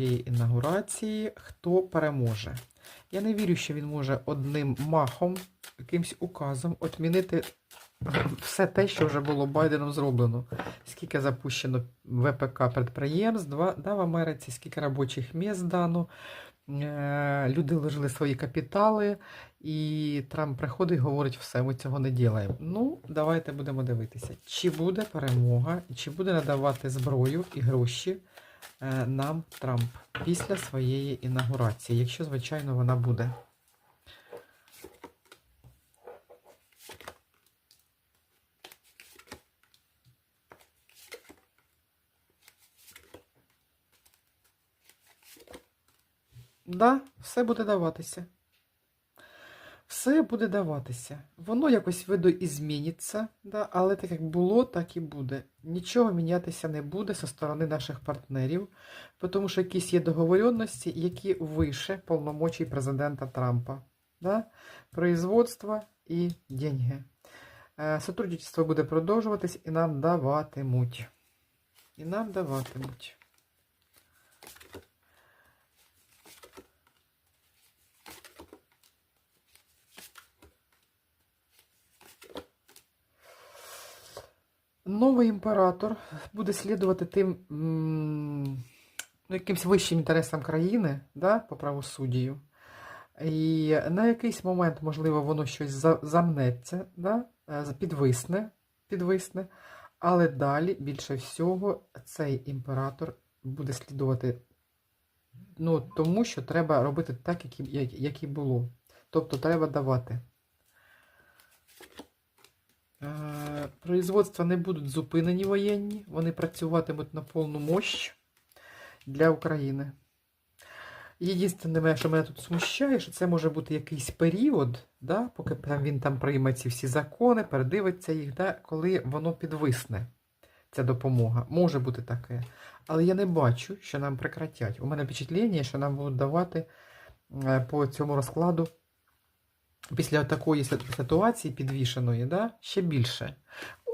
цієї інаугурації, хто переможе. Я не вірю, що він може одним махом, якимсь указом відмінити все те, що вже було Байденом зроблено. Скільки запущено ВПК підприємств, да, в Америці, скільки робочих місць дано. Е, Люди вложили свої капітали, і Трамп приходить і говорить, все, ми цього не ділаємо. Ну, давайте будемо дивитися, чи буде перемога, чи буде надавати зброю і гроші нам Трамп після своєї інаугурації, якщо, звичайно, вона буде. Да, все буде даватися. Все буде даватися. Воно якось видоізміниться, да, але так як було, так і буде. Нічого мінятися не буде зі сторони наших партнерів, тому що якісь є договоренності, які вище повномочій президента Трампа. Да? Производство і деньги. Е, Сотрудничество буде продовжуватись і нам даватимуть. І нам даватимуть. Новий імператор буде слідувати тим ну, якимсь вищим інтересам країни да, по правосуддю. І на якийсь момент, можливо, воно щось замнеться, да, е, підвисне, підвисне, але далі, більше всього, цей імператор буде слідувати ну, тому, що треба робити так, як і було. Тобто треба давати. Производства не будуть зупинені воєнні, вони працюватимуть на повну мощь для України. Єдине, що мене тут смущає, що це може бути якийсь період, да, поки він там прийме ці всі закони, передивиться їх, да, коли воно підвисне, ця допомога. Може бути таке. Але я не бачу, що нам прекратять. У мене впечатлення, що нам будуть давати е, по цьому розкладу після такої ситуації підвішеної, да, ще більше.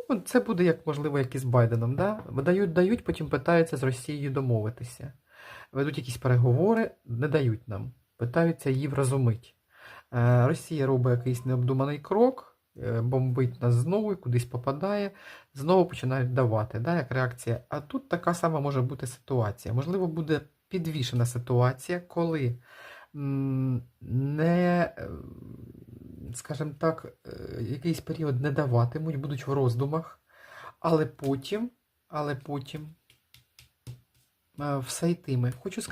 Ну, Це буде як можливо, як із Байденом. Да? Дають, дають, потім питаються з Росією домовитися. Ведуть якісь переговори, не дають нам. Питаються її вразумити. Е, Росія робить якийсь необдуманий крок, е, бомбить нас знову, кудись попадає, знову починають давати, да, як реакція. А тут така сама може бути ситуація. Можливо, буде підвішена ситуація, коли не, скажімо так, е, якийсь період не даватимуть, будуть в роздумах, але потім, але потім е, все йтиме. Хочу сказати.